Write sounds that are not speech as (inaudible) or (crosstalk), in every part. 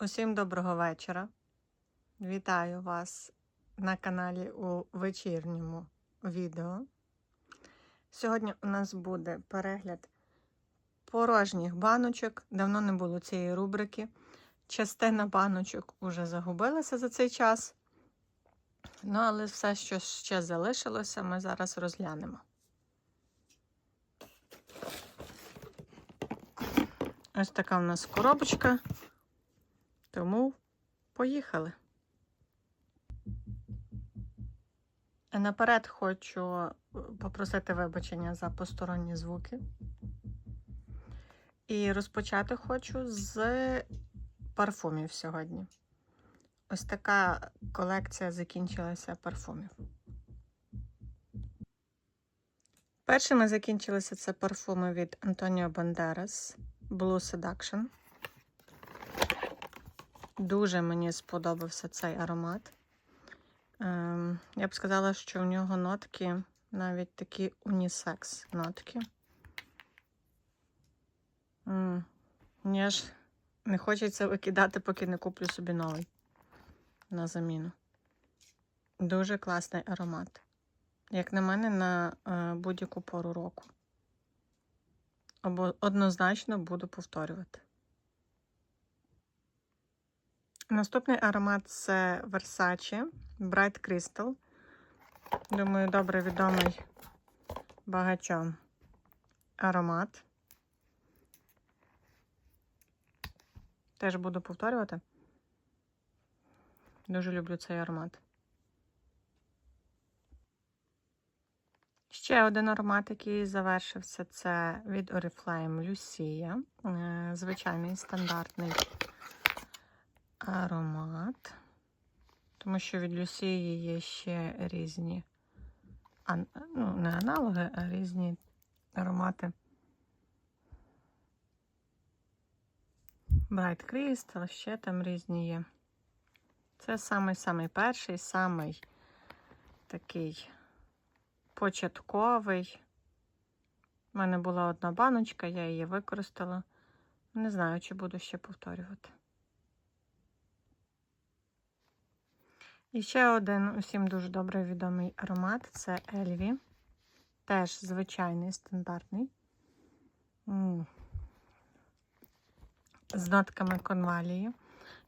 Усім доброго вечора. Вітаю вас на каналі у вечірньому відео. Сьогодні у нас буде перегляд порожніх баночок. Давно не було цієї рубрики. Частина баночок уже загубилася за цей час. Ну, але все, що ще залишилося, ми зараз розглянемо. Ось така у нас коробочка. Тому поїхали. Наперед хочу попросити вибачення за посторонні звуки. І розпочати хочу з парфумів сьогодні. Ось така колекція закінчилася парфумів. Першими закінчилися це парфуми від Антоніо Бандерас Blue Seduction. Дуже мені сподобався цей аромат. Ем, я б сказала, що в нього нотки навіть такі унісекс нотки. Мені аж не хочеться викидати, поки не куплю собі новий на заміну. Дуже класний аромат. Як на мене, на е, будь-яку пору року. Або однозначно буду повторювати. Наступний аромат це Versace Bright Crystal. Думаю, добре відомий багатьом аромат. Теж буду повторювати. Дуже люблю цей аромат. Ще один аромат, який завершився, це від Oriflame Lucia. Е, Звичайний стандартний аромат. Тому що від Люсії є ще різні, ну, не аналоги, а різні аромати. Bright Crystal, ще там різні є. Це самий-самий перший, самий такий початковий. У мене була одна баночка, я її використала. Не знаю, чи буду ще повторювати. І ще один усім дуже добре відомий аромат це Ельві. Теж звичайний стандартний. З нотками конвалії.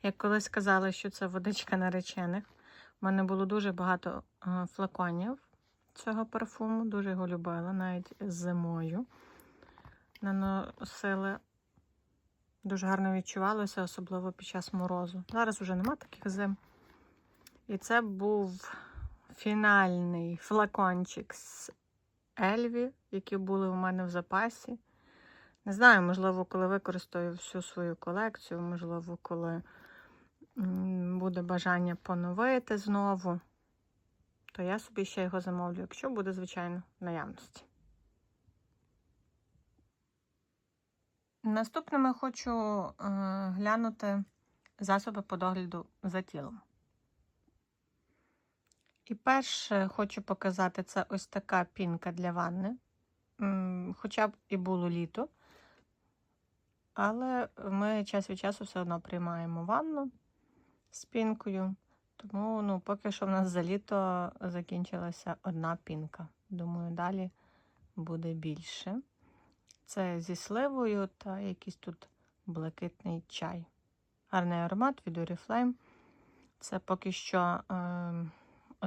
Як колись казали, що це водичка наречених. У мене було дуже багато е, флаконів цього парфуму. Дуже його любила, навіть зимою наносили. Дуже гарно відчувалося, особливо під час морозу. Зараз вже нема таких зим. І це був фінальний флакончик з Ельві, які були у мене в запасі. Не знаю, можливо, коли використаю всю свою колекцію, можливо, коли буде бажання поновити знову, то я собі ще його замовлю, якщо буде, звичайно, наявності. Наступними хочу е, глянути засоби по догляду за тілом. І перше хочу показати це ось така пінка для ванни. Хоча б і було літо. Але ми час від часу все одно приймаємо ванну з пінкою. Тому ну, поки що в нас за літо закінчилася одна пінка. Думаю, далі буде більше. Це зі сливою та якийсь тут блакитний чай. Гарний аромат від Oriflame. Це поки що. Е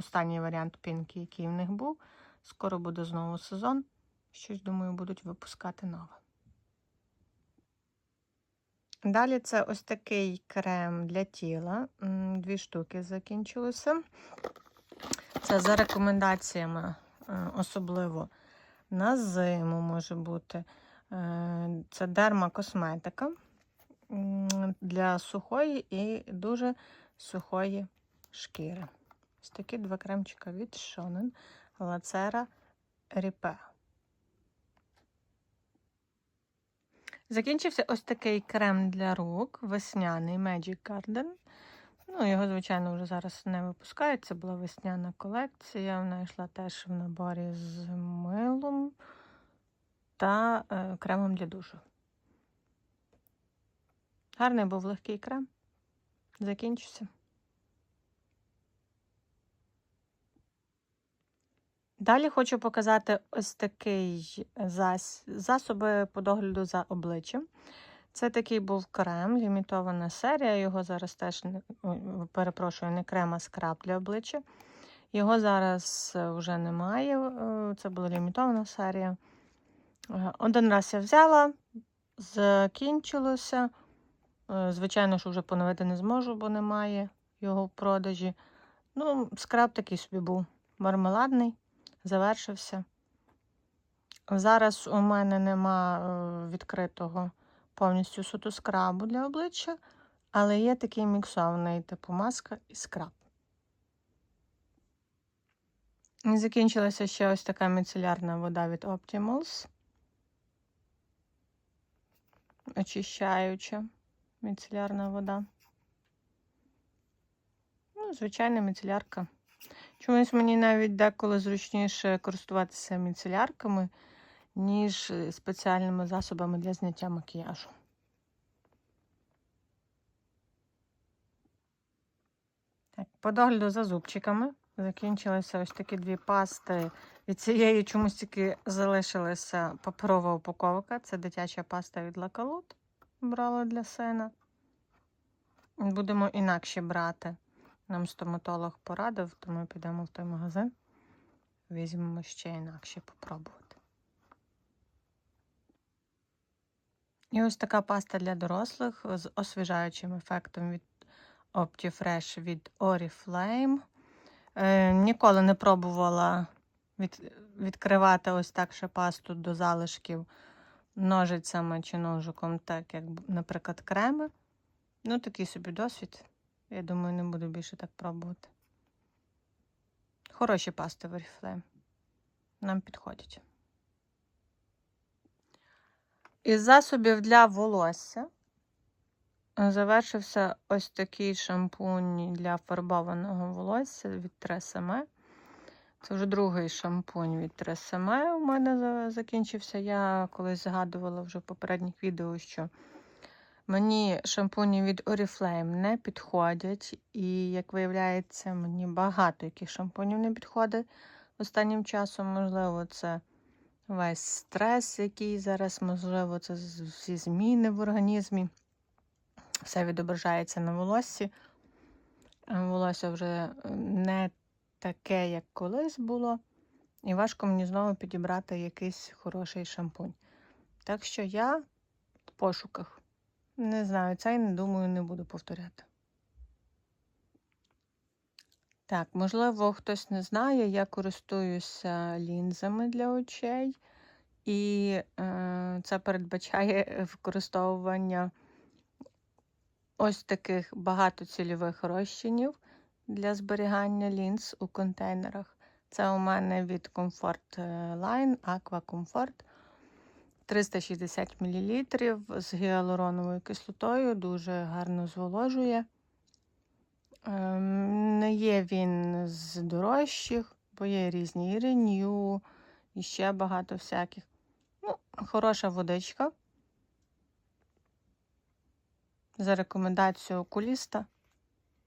останній варіант пінки, який в них був. Скоро буде знову сезон. Щось, думаю, будуть випускати нове. Далі це ось такий крем для тіла. Дві штуки закінчилося. Це за рекомендаціями, е, особливо на зиму може бути. Е, Це дермакосметика для сухої і дуже сухої шкіри. Ось такі два кремчика від Shonen Lacera Repair. Закінчився ось такий крем для рук, весняний Magic Garden. Ну, його, звичайно, вже зараз не випускають. Це була весняна колекція. Вона йшла теж в наборі з милом та е, кремом для душу. Гарний був легкий крем. закінчуся. Далі хочу показати ось такий зас... засоби по догляду за обличчям. Це такий був крем, лімітована серія. Його зараз теж перепрошую, не крем, а скраб для обличчя. Його зараз е, вже немає. е, Це була лімітована серія. Е, Один раз я взяла, закінчилося. Звичайно, що вже поновити не зможу, бо немає його в продажі. Ну, скраб такий собі був мармеладний, завершився. Зараз у мене нема е, відкритого повністю суто скрабу для обличчя, але є такий міксований типу маска і скраб. І закінчилася ще ось така міцелярна вода від Optimals. Очищаюча міцелярна вода. Ну, звичайна міцелярка. Чомусь мені навіть деколи зручніше користуватися міцелярками, ніж е, спеціальними засобами для зняття макіяжу. По догляду за зубчиками закінчилися ось такі дві пасти. Від цієї чомусь тільки залишилася паперова упаковка. Це дитяча паста від Лакалут. Брала для сина. Будемо інакше брати. Нам стоматолог порадив, тому підемо в той магазин. Візьмемо ще інакше попробувати. І ось така паста для дорослих з освіжаючим ефектом від Optifresh від Oriflame. Е, ніколи не пробувала від, відкривати ось так ще пасту до залишків ножицями чи ножиком, так як, наприклад, креми. Ну, такий собі досвід. Я думаю, не буду більше так пробувати. Хороші пасти в Oriflame. Нам підходять. Із засобів для волосся завершився ось такий шампунь для фарбованого волосся від Тресеме. Це вже другий шампунь від Тресеме у мене закінчився. Я колись згадувала вже в попередніх відео, що мені шампуні від Oriflame не підходять. І, як виявляється, мені багато яких шампунів не підходить останнім часом. Можливо, це весь стрес, який зараз, можливо, це всі зміни в організмі. Все відображається на волоссі. Волосся вже не таке, як колись було. І важко мені знову підібрати якийсь хороший шампунь. Так що я в пошуках. Не знаю, цей, не думаю, не буду повторяти. Так, можливо, хтось не знає, я користуюся лінзами для очей, і е, це передбачає використовування ось таких багатоцільових розчинів для зберігання лінз у контейнерах. Це у мене від Comfort Line Aqua Comfort 360 мл з гіалуроновою кислотою, дуже гарно зволожує. Не є він з дорожчих, бо є різні і Renew, і ще багато всяких. Ну, Хороша водичка. За рекомендацією окуліста.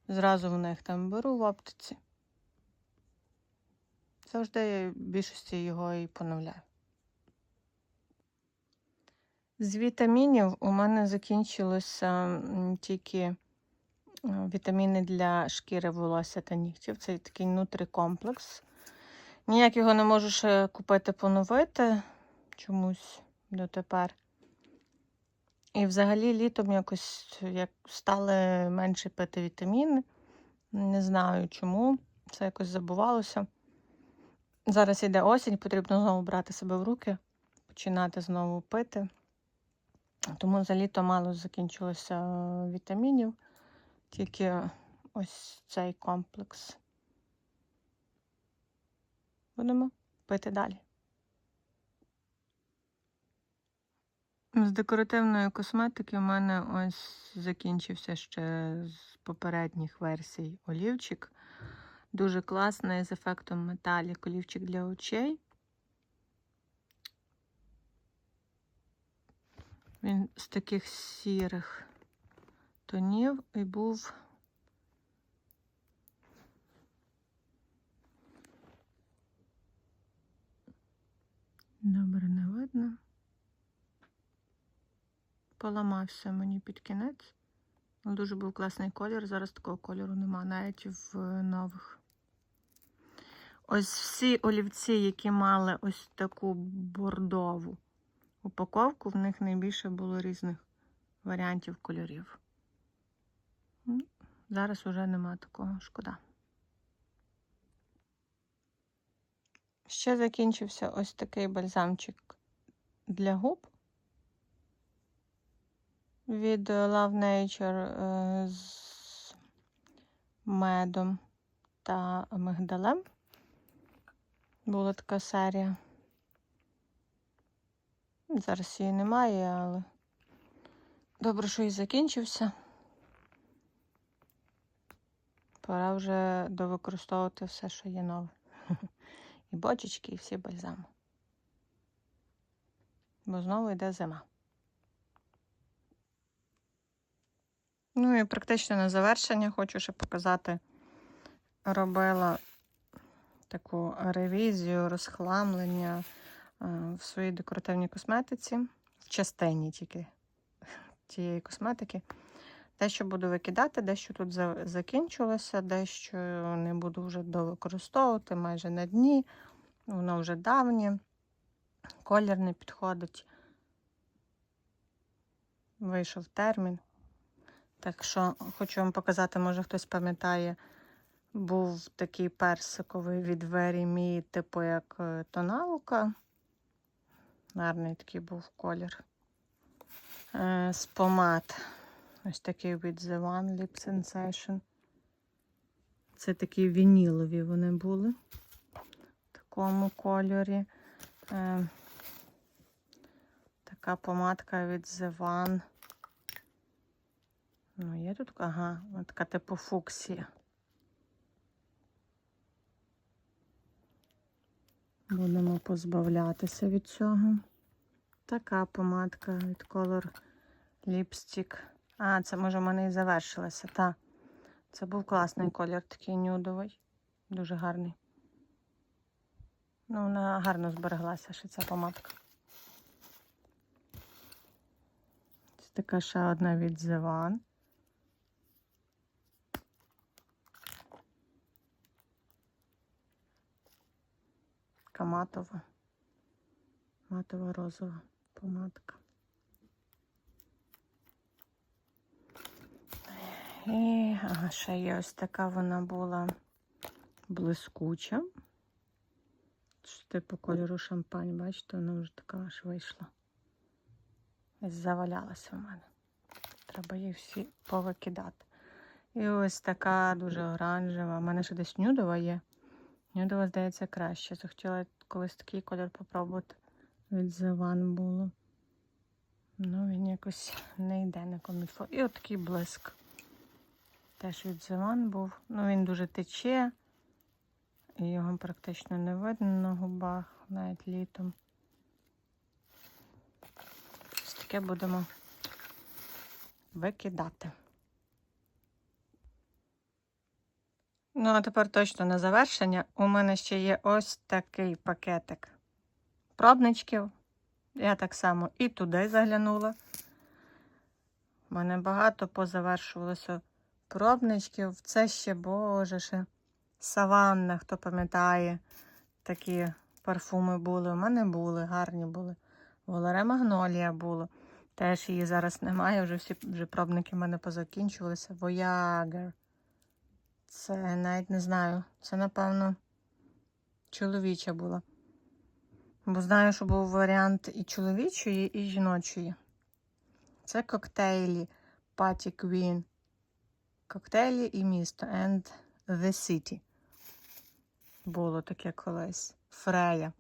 Зразу в них там беру в оптиці. Завжди більшості його і поновляю. З вітамінів у мене закінчилося тільки вітаміни для шкіри, волосся та нігтів. Це такий нутрикомплекс. Ніяк його не можу ще купити, поновити чомусь дотепер. І взагалі літом якось як стали менше пити вітаміни. Не знаю чому. Це якось забувалося. Зараз йде осінь, потрібно знову брати себе в руки, починати знову пити. Тому за літо мало закінчилося вітамінів, тільки ось цей комплекс. Будемо пити далі. З декоративної косметики у мене ось закінчився ще з попередніх версій олівчик. Дуже класний з ефектом металік олівчик для очей. Він з таких сірих тонів і був. Добре, не видно. Поламався мені під кінець. Ну, дуже був класний колір. Зараз такого кольору нема, навіть в нових. Ось всі олівці, які мали ось таку бордову упаковку, в них найбільше було різних варіантів кольорів. Зараз уже нема такого, шкода. Ще закінчився ось такий бальзамчик для губ від Love Nature е, з медом та мигдалем. Була така серія. Зараз її немає, але добре, що і закінчився. Пора вже довикористовувати все, що є нове. (laughs) І бочечки, і всі бальзами. Бо знову йде зима. Ну і практично на завершення хочу ще показати. Робила таку ревізію, розхламлення в своїй декоративній косметиці, в частині тільки (laughs) тієї косметики. Дещо буду викидати, дещо тут за- закінчилося, дещо не буду вже довикористовувати майже на дні. Воно вже давнє, колір не підходить. Вийшов термін. Так що хочу вам показати, може хтось пам'ятає, був такий персиковий від Very Me, типу як е, тоналка. Гарний такий був колір. Е, з помад. Ось такий від The One Lip Sensation. Це такі вінілові вони були в такому кольорі. Е, така помадка від The One. Ну, є тут, ага, така типу фуксія. Будемо позбавлятися від цього. Така помадка від Color Lipstick. А, це може в мене і завершилося. Та. Це був класний колір, такий нюдовий. Дуже гарний. Ну, вона гарно збереглася ще ця помадка. Це така ще одна від The One. Така матова. Матова розова помадка. І ага, ще є ось така вона була блискуча. Типу кольору шампань, бачите, вона вже така аж вийшла. Завалялася в мене. Треба її всі повикидати. І ось така дуже оранжева. У мене ще десь нюдова є. Нюдова, здається, краще. Захотіла колись такий колір попробувати. Від One було. Ну, він якось не йде на комітфо. І от такий блиск. Теж від One був. Ну, він дуже тече. І його практично не видно на губах, навіть літом. Ось таке будемо викидати. Ну, а тепер точно на завершення. У мене ще є ось такий пакетик пробничків. Я так само і туди заглянула. У мене багато позавершувалося пробничків. Це ще, боже, ще саванна, хто пам'ятає, такі парфуми були. У мене були, гарні були. Воларе Магнолія було. Теж її зараз немає, вже всі вже пробники в мене позакінчувалися. Voyager. Це навіть не знаю. Це, напевно, чоловіча була. Бо знаю, що був варіант і чоловічої, і жіночої. Це коктейлі Patty Queen. Коктейлі і місто and the City. Було таке колись. Фрея.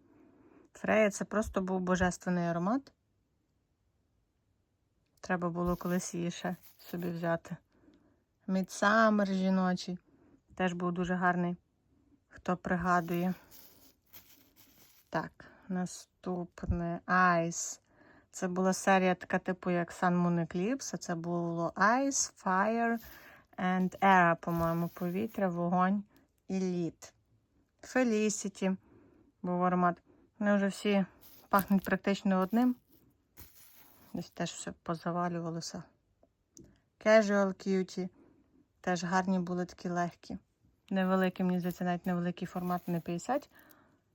Фрея це просто був божественний аромат. Треба було колись її ще собі взяти. Мідсамер жіночий. Теж був дуже гарний, хто пригадує. Так, наступне Ice. Це була серія така, типу, як Sun Moon Eclipse. Це було Ice, Fire and Air, по-моєму, повітря, вогонь і лід. Felicity був аромат. Вони вже всі пахнуть практично одним. Десь теж все позавалювалося. Casual Cutie. Теж гарні були такі легкі. Невеликий, мені здається, навіть невеликий формат не 50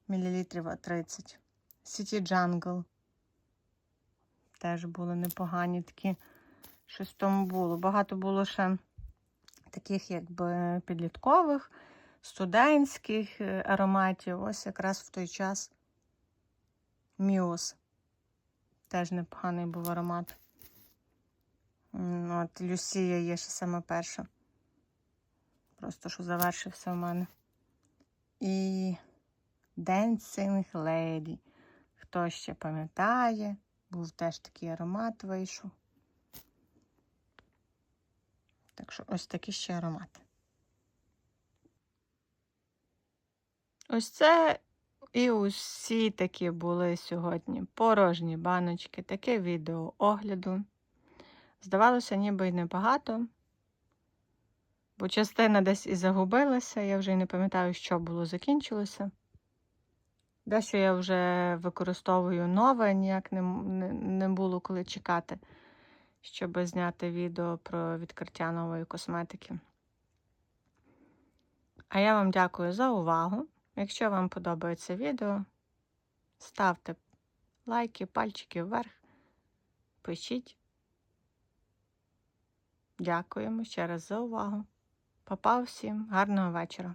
мл, а 30. City Jungle. Теж були непогані такі. Щось в тому було. Багато було ще таких, якби підліткових, студентських е, ароматів. Ось якраз в той час Міус. Теж непоганий був аромат. От Люсія є ще саме перша. Просто що завершився в мене. І Dancing Lady. Хто ще пам'ятає, був теж такий аромат вийшов. Так що ось такі ще аромати. Ось це і усі такі були сьогодні порожні баночки, таке відео огляду. Здавалося, ніби й небагато, бо частина десь і загубилася, я вже не пам'ятаю, що було закінчилося. Дещо я вже використовую нове, ніяк не, не було коли чекати, щоб зняти відео про відкриття нової косметики. А я вам дякую за увагу. Якщо вам подобається відео, ставте лайки, пальчики вверх, пишіть. Дякуємо ще раз за увагу. Попав всім, гарного вечора.